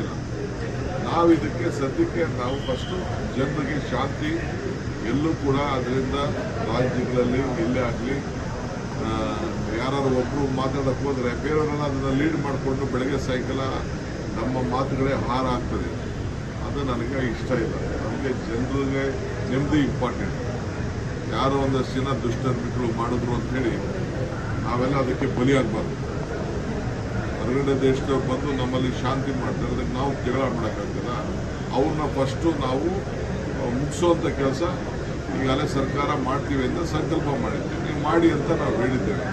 ಇಲ್ಲ. ನಾವು ಇದಕ್ಕೆ ಸದ್ಯಕ್ಕೆ ನಾವು ಫಸ್ಟು ಜನರಿಗೆ ಶಾಂತಿ, ಎಲ್ಲೂ ಕೂಡ ಅದರಿಂದ ರಾಜ್ಯಗಳಲ್ಲಿ ಎಲ್ಲೇ ಆಗಲಿ ಯಾರು ಒಬ್ಬರು ಮಾತಾಡಕ್ಕೆ ಹೋದರೆ ಬೇರೆಯವರೆಲ್ಲ ಅದನ್ನು ಲೀಡ್ ಮಾಡಿಕೊಂಡು ಬೆಳಗ್ಗೆ ಸಾಯಂಕಾಲ ನಮ್ಮ ಮಾತುಗಳೇ ಹಾರ ಆಗ್ತದೆ. ಅದು ನನಗೆ ಇಷ್ಟ ಇಲ್ಲ. ನಮಗೆ ಜನರಿಗೆ ನೆಮ್ಮದಿ ಇಂಪಾರ್ಟೆಂಟ್ ಯಾರೋ ಒಂದಷ್ಟು ಜನ ದುಷ್ಟರ್ಮಿಗಳು ಮಾಡಿದ್ರು ಹೇಳಿ ನಾವೆಲ್ಲ ಅದಕ್ಕೆ ಬಲಿಯಾಗಬಾರ್ದು. ಹೊರಗಡೆ ದೇಶದವ್ರು ಬಂದು ನಮ್ಮಲ್ಲಿ ಶಾಂತಿ ಮಾಡ್ತಾರೆ ಅದಕ್ಕೆ ನಾವು ಜಗಳ ಮಾಡೋಕ್ಕಾಗ್ತದ ಅವ್ರನ್ನ ಫಸ್ಟು ನಾವು ಮುಗಿಸೋಂಥ ಕೆಲಸ ಈಗಾಗಲೇ ಸರ್ಕಾರ ಮಾಡ್ತೀವಿ ಅಂತ ಸಂಕಲ್ಪ ಮಾಡಿದ್ದೀವಿ ನೀವು ಮಾಡಿ ಅಂತ ನಾವು ಹೇಳಿದ್ದೇವೆ.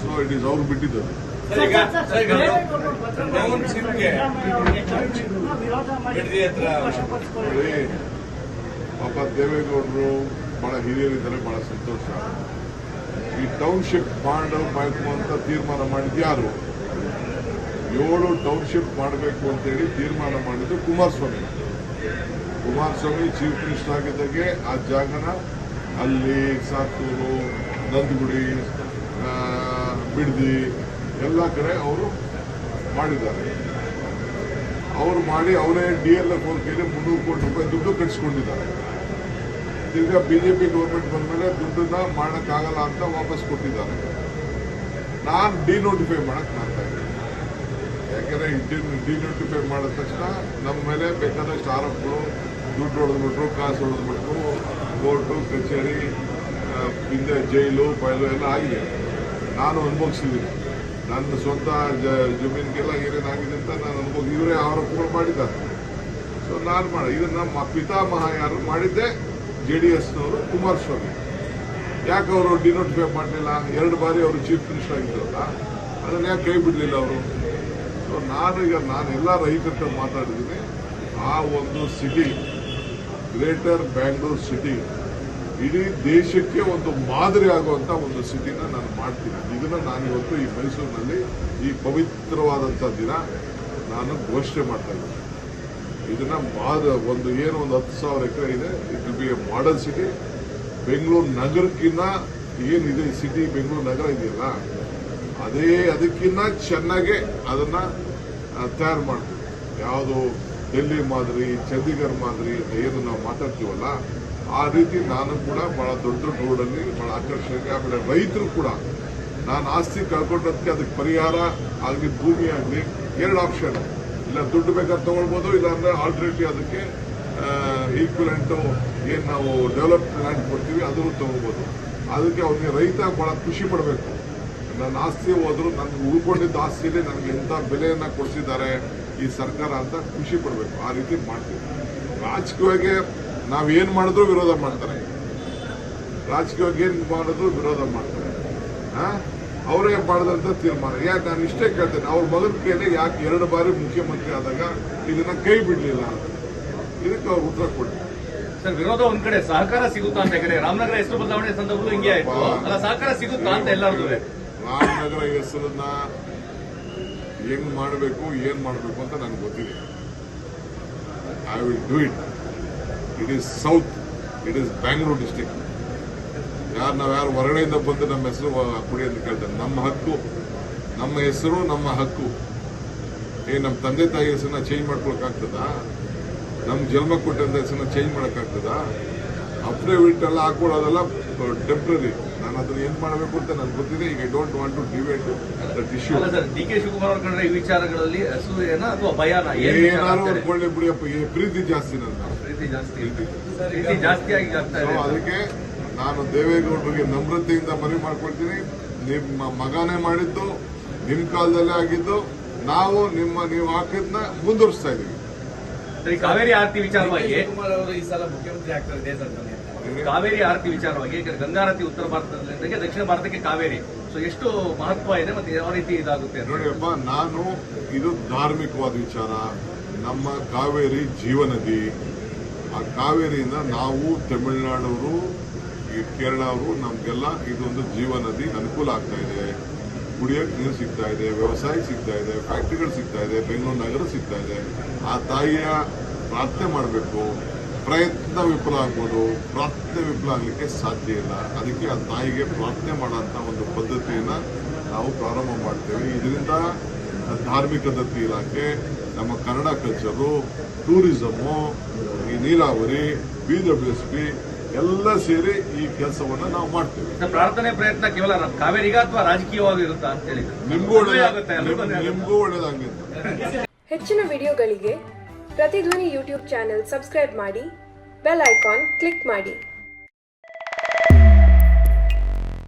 ಸೊ ಇಟ್ ಈಸ್ ಅವ್ರು ಬಿಟ್ಟಿದ್ದು ಸರ್, ಈಗ ಸರ್, ಈಗ ಟೌನ್ಶಿಪ್ಗೆ ಬಿಡದಿ ಪಾಪ ದೇವೇಗೌಡರು ಬಹಳ ಹಿರಿಯರಿದ್ದಾರೆ ಬಹಳ ಸಂತೋಷ. ಈ ಟೌನ್ಶಿಪ್ ಮಾಡಬೇಕು ಅಂತ ತೀರ್ಮಾನ ಮಾಡಿದ್ದು ಯಾರು? ಏಳು ಟೌನ್ಶಿಪ್ ಮಾಡಬೇಕು ಅಂತೇಳಿ ತೀರ್ಮಾನ ಮಾಡಿದ್ದು ಕುಮಾರಸ್ವಾಮಿ. ಕುಮಾರಸ್ವಾಮಿ ಚೀಫ್ ಮಿನಿಸ್ಟರ್ ಆಗಿದ್ದಾಗೆ ಆ ಜಾಗನ ಅಲ್ಲಿ ಸಾತೂರು ನಂದಗುಡಿ ಬಿಡ್ದಿ ಎಲ್ಲ ಕಡೆ ಅವರು ಮಾಡಿದ್ದಾರೆ. ಅವರು ಮಾಡಿ ಅವರೇ ಡಿ ಎಲ್ ಎಫ್ ಕೈಲಿ ಮುನ್ನೂರು ಕೋಟಿ ರೂಪಾಯಿ ದುಡ್ಡು ಕಟ್ಸ್ಕೊಂಡಿದ್ದಾರೆ. ತಿರ್ಗಾ ಬಿಜೆಪಿ ಗೌರ್ಮೆಂಟ್ ಬಂದಮೇಲೆ ದುಡ್ಡನ್ನ ಮಾಡೋಕ್ಕಾಗಲ್ಲ ಅಂತ ವಾಪಸ್ ಕೊಟ್ಟಿದ್ದಾರೆ. ನಾನು ಡಿನೋಟಿಫೈ ಮಾಡಕ್ ಮಾಡ್ತಾ ಇದ್ದೀನಿ. ಯಾಕಂದ್ರೆ ಡಿನೋಟಿಫೈ ಮಾಡಿದ ತಕ್ಷಣ ನಮ್ಮ ಮೇಲೆ ಬೇಕಾದಷ್ಟು ಆರೋಪಗಳು ದುಡ್ಡು ಹೊಡೆದ್ಬಿಟ್ರು ಕಾಸು ಹೊಡೆದ್ಬಿಟ್ರು ಕೋರ್ಟು, ಕಚೇರಿ ಹಿಂದೆ ಜೈಲು ಪೈಲು ಎಲ್ಲ ಆಗಿದೆ. ನಾನು ಅನುಭವಿಸಿದ್ದೀನಿ. ನನ್ನ ಸ್ವಂತ ಜ- ಜಮೀನಿಗೆಲ್ಲ ಏನೇನಾಗಿದೆ ಅಂತ ನಾನು ಅನುಭವ ಇವರೇ ಆರೋಪಗಳು ಮಾಡಿದ್ದಾರೆ. ಸೊ ನಾನು ಮಾಡಿ ಇದನ್ನ ನಮ್ಮ ಪಿತಾಮಹ ಯಾರು ಮಾಡಿದ್ದೆ, ಜೆ ಡಿ ಎಸ್ನವರು ಕುಮಾರಸ್ವಾಮಿ. ಯಾಕೆ ಅವರು ಡಿನೋಟಿಫೈ ಮಾಡಲಿಲ್ಲ? ಎರಡು ಬಾರಿ ಅವರು ಚೀಫ್ ಮಿನಿಸ್ಟರ್ ಆಗಿದ್ರಲ್ಲ, ಅದನ್ನು ಯಾಕೆ ಕೈ ಬಿಡಲಿಲ್ಲ ಅವರು? ಸೊ ನಾನು ಈಗ ನಾನು ಎಲ್ಲ ರೈತರ ಮಾತಾಡಿದ್ದೀನಿ. ಆ ಒಂದು ಸಿಟಿ ಗ್ರೇಟರ್ ಬ್ಯಾಂಗ್ಳೂರ್ ಸಿಟಿ ಇಡೀ ದೇಶಕ್ಕೆ ಒಂದು ಮಾದರಿ ಆಗುವಂತ ಒಂದು ಸಿಟಿನ ನಾನು ಮಾಡ್ತೀನಿ. ಇದನ್ನ ನಾನು ಇವತ್ತು ಈ ಮೈಸೂರಿನಲ್ಲಿ ಈ ಪವಿತ್ರವಾದಂಥ ದಿನ ನಾನು ಘೋಷಣೆ ಮಾಡ್ತಾ ಇದ್ದೀನಿ. ಇದನ್ನ ಮಾದ, ಒಂದು ಏನು ಒಂದು ಹತ್ತು ಸಾವಿರ ಎಕರೆ ಇದೆ it will be a model city Bengaluru ನಗರಕ್ಕಿಂತ ಏನಿದೆ ಈ ಸಿಟಿ ಬೆಂಗಳೂರು ನಗರ ಇದೆಯಲ್ಲ ಅದೇ ಅದಕ್ಕಿಂತ ಚೆನ್ನಾಗೆ ಅದನ್ನ ತಯಾರು ಮಾಡ್ತೀವಿ. ಯಾವುದು ಡೆಲ್ಲಿ ಮಾದರಿ, ಚಂಡೀಗಢ ಮಾದರಿ ಏನು ನಾವು ಮಾತಾಡ್ತೀವಲ್ಲ, ಆ ರೀತಿ ನಾನು ಕೂಡ ಬಹಳ ದೊಡ್ಡ ದೊಡ್ಡ ರೋಡಲ್ಲಿ ಬಹಳ ಆಕರ್ಷಣೆ ಆಮೇಲೆ ರೈತರು ಕೂಡ ನಾನು ಆಸ್ತಿ ಕಳ್ಕೊಂಡದಕ್ಕೆ ಅದಕ್ಕೆ ಪರಿಹಾರ ಆಗಲಿ ಭೂಮಿ ಆಗಲಿ, ಎರಡು ಆಪ್ಷನ್ ಇಲ್ಲ ದುಡ್ಡು ಬೇಕಾದ್ರೆ ತೊಗೊಳ್ಬೋದು ಇಲ್ಲ ಅಂದ್ರೆ ಆಲ್ಟರ್ನೇಟಿವ್ ಅದಕ್ಕೆ ಈಕ್ವಲೆಂಟು ಏನು ನಾವು ಡೆವಲಪ್ ಲ್ಯಾಂಡ್ ಕೊಡ್ತೀವಿ ಅದನ್ನು ತೊಗೊಬೋದು ಅದಕ್ಕೆ ಅವ್ರಿಗೆ ರೈತ ಭಾಳ ಖುಷಿ ಪಡಬೇಕು. ನನ್ನ ಆಸ್ತಿ ಹೋದ್ರು ನನಗೆ ಉಳ್ಕೊಂಡಿದ್ದ ಆಸ್ತಿಯಲ್ಲಿ ನನಗೆ ಎಂಥ ಬೆಲೆಯನ್ನ ಕೊಡಿಸಿದ್ದಾರೆ ಈ ಸರ್ಕಾರ ಅಂತ ಖುಷಿ ಪಡಬೇಕು. ಆ ರೀತಿ ಮಾಡ್ತೀವಿ. ರಾಜಕೀಯವಾಗಿ ನಾವೇನು ಮಾಡಿದ್ರು ವಿರೋಧ ಮಾಡ್ತಾರೆ. ರಾಜಕೀಯವಾಗಿ ಏನು ಮಾಡಿದ್ರು ವಿರೋಧ ಮಾಡ್ತಾರೆ? ಅವರೇ ಮಾಡಿದಂತ ತೀರ್ಮಾನ. ಯಾಕೆ ನಾನು ಇಷ್ಟೇ ಕೇಳ್ತೇನೆ. ಅವ್ರ ಮಗನ ಕೇಳಿ ಯಾಕೆ ಎರಡು ಬಾರಿ ಮುಖ್ಯಮಂತ್ರಿ ಆದಾಗ ಇದನ್ನ ಕೈ ಬಿಡ್ಲಿಲ್ಲ ಇದಕ್ಕೆ ಅವ್ರು ಉತ್ತರ ಕೊಡ್ತಾರೆ ಸರ್ ವಿರೋಧ ಒಂದ್ ಕಡೆ ಸಹಕಾರ ಸಿಗುತ್ತಾ ಅಂತ ಕಡೆ ರಾಮನಗರ ಎಷ್ಟು ಬದಲಾವಣೆ ಸಂದರ್ಭದಲ್ಲೂ ಹಿಂಗೆ ಆಯ್ತು. ಅಲ್ಲ ಸಹಕಾರ ಸಿಗುತ್ತಾ ಅಂತ ಎಲ್ಲರದು ರಾಮನಗರ ಹೆಸರನ್ನ ಹೆಂಗ್ ಮಾಡಬೇಕು, ಏನ್ ಮಾಡಬೇಕು ಅಂತ ನನಗೆ ಗೊತ್ತಿದೆ. I will do it it is south it is Bangalore district ಯಾರು ನಾವು ಯಾರು ಹೊರಗಡೆಯಿಂದ ಬಂದು ನಮ್ಮ ಹೆಸರು ಕುಡಿ ಅಂತ ಕೇಳ್ತಾರೆ. ನಮ್ಮ ಹಕ್ಕು, ನಮ್ಮ ಹೆಸರು, ನಮ್ಮ ಹಕ್ಕು. ಏ ನಮ್ಮ ತಂದೆ ತಾಯಿ ಹೆಸರನ್ನ ಚೇಂಜ್ ಮಾಡ್ಕೊಳಕ್ಕಾಗ್ತದಾ ನಮ್ಮ ಜನ್ಮ ಕೊಟ್ಟಂತ ಹೆಸರನ್ನ ಚೇಂಜ್ ಮಾಡೋಕ್ಕಾಗ್ತದಾ ಅಫಿಡವಿಟ್ ಎಲ್ಲ ಹಾಕೊಳ್ಳೋದೆಲ್ಲ ಟೆಂಪ್ರರಿ ನಾನು ಅದನ್ನ ಏನ್ ಮಾಡಬೇಕು ಅಂತ ನನಗೆ ಗೊತ್ತಿದೆ. ಈಗ I don't want to deviate that issue D K Shivakumar ಕಂಡ್ರೆ ಈ ವಿಚಾರಗಳಲ್ಲಿ ಅಸೂಯೆನ ಅಥವಾ ಭಯನ? ಏನಾದ್ರು ಅಂತ ಬಿಡಿಯಪ್ಪ ಈ ಪ್ರೀತಿ ಜಾಸ್ತಿ ನನ್ನ ಪ್ರೀತಿ ಜಾಸ್ತಿ. ಪ್ರೀತಿ. ಜಾಸ್ತಿ ಆಗಿ ಅದಕ್ಕೆ ನಾನು ದೇವೇಗೌಡರಿಗೆ ನಮ್ರತೆಯಿಂದ ಮನವಿ ಮಾಡ್ಕೊಳ್ತೀನಿ. ನಿಮ್ಮ ಮಗನೇ ಮಾಡಿದ್ದು ನಿಮ್ ಕಾಲದಲ್ಲೇ ಆಗಿದ್ದು ನಾವು ನಿಮ್ಮ ನೀವು ಹಾಕಿದ್ನ ಮುಂದುವರಿಸ್ತಾ ಇದೀವಿ. ಸರಿ ಕಾವೇರಿ ಆರತಿ ವಿಚಾರವಾಗಿ ಅವರು ಈ ಸಲ ಮುಖ್ಯಮಂತ್ರಿ ಆಗ್ತಾರೆ ಕಾವೇರಿ ಆರತಿ ವಿಚಾರವಾಗಿ ಗಂಗಾರತಿ ಉತ್ತರ ಭಾರತದಲ್ಲಿ ದಕ್ಷಿಣ ಭಾರತಕ್ಕೆ ಕಾವೇರಿ. ಸೊ ಎಷ್ಟು ಮಹತ್ವ ಇದೆ ಮತ್ತೆ ಯಾವ ರೀತಿ ಇದಾಗುತ್ತೆ ನೋಡಿಯಪ್ಪ ನಾನು ಇದು ಧಾರ್ಮಿಕವಾದ ವಿಚಾರ. ನಮ್ಮ ಕಾವೇರಿ ಜೀವನದಿ. ಆ ಕಾವೇರಿಯಿಂದ ನಾವು ತಮಿಳುನಾಡವರು ಈ ಕೇರಳ ಅವರು ನಮಗೆಲ್ಲ ಇದೊಂದು ಜೀವನದಿ ಅನುಕೂಲ ಆಗ್ತಾ ಇದೆ. ಕುಡಿಯೋಕೆ ನೀರು ಸಿಗ್ತಾ ಇದೆ, ವ್ಯವಸಾಯ ಸಿಗ್ತಾ ಇದೆ ಫ್ಯಾಕ್ಟ್ರಿಗಳು ಸಿಗ್ತಾ ಇದೆ, ಬೆಂಗಳೂರು ನಗರ ಸಿಗ್ತಾ ಇದೆ. ಆ ತಾಯಿಯ ಪ್ರಾರ್ಥನೆ ಮಾಡಬೇಕು. ಪ್ರಯತ್ನ ವಿಫಲ ಆಗ್ಬೋದು. ಪ್ರಾರ್ಥನೆ ವಿಫಲ ಆಗಲಿಕ್ಕೆ ಸಾಧ್ಯ ಇಲ್ಲ. ಅದಕ್ಕೆ ಆ ತಾಯಿಗೆ ಪ್ರಾರ್ಥನೆ ಮಾಡೋಂಥ ಒಂದು ಪದ್ಧತಿಯನ್ನ ನಾವು ಪ್ರಾರಂಭ ಮಾಡ್ತೇವೆ. ಇದರಿಂದ ಧಾರ್ಮಿಕ ದತ್ತಿ ಇಲಾಖೆ, ನಮ್ಮ ಕನ್ನಡ ಕಲ್ಚರು ಟೂರಿಸಮು ಈ ನೀರಾವರಿ ಬಿ ಡಬ್ಲ್ಯೂ ಎಸ್ ಪಿ ಎಲ್ಲ ಸೇರಿ ಈ ಕೆಲಸವನ್ನ ನಾವು ಮಾಡ್ತೇವೆ. ಪ್ರಾರ್ಥನೆ ಪ್ರಯತ್ನ ಕೇವಲ ಕಾವೇರಿಗ ಅಥವಾ ರಾಜಕೀಯವಾಗಿರುತ್ತಾ ಅಂತ ಹೇಳಿ? ನಿಮ್ಗೂ? ನಿಮ್ಗೂ ಒಳ್ಳೇದಾಗಿತ್ತು ಹೆಚ್ಚಿನ ವಿಡಿಯೋಗಳಿಗೆ ಪ್ರತಿಧ್ವನಿ ಯೂಟ್ಯೂಬ್ ಚಾನೆಲ್ ಸಬ್ಸ್ಕ್ರೈಬ್ ಮಾಡಿ ಬೆಲ್ ಐಕಾನ್ ಕ್ಲಿಕ್ ಮಾಡಿ.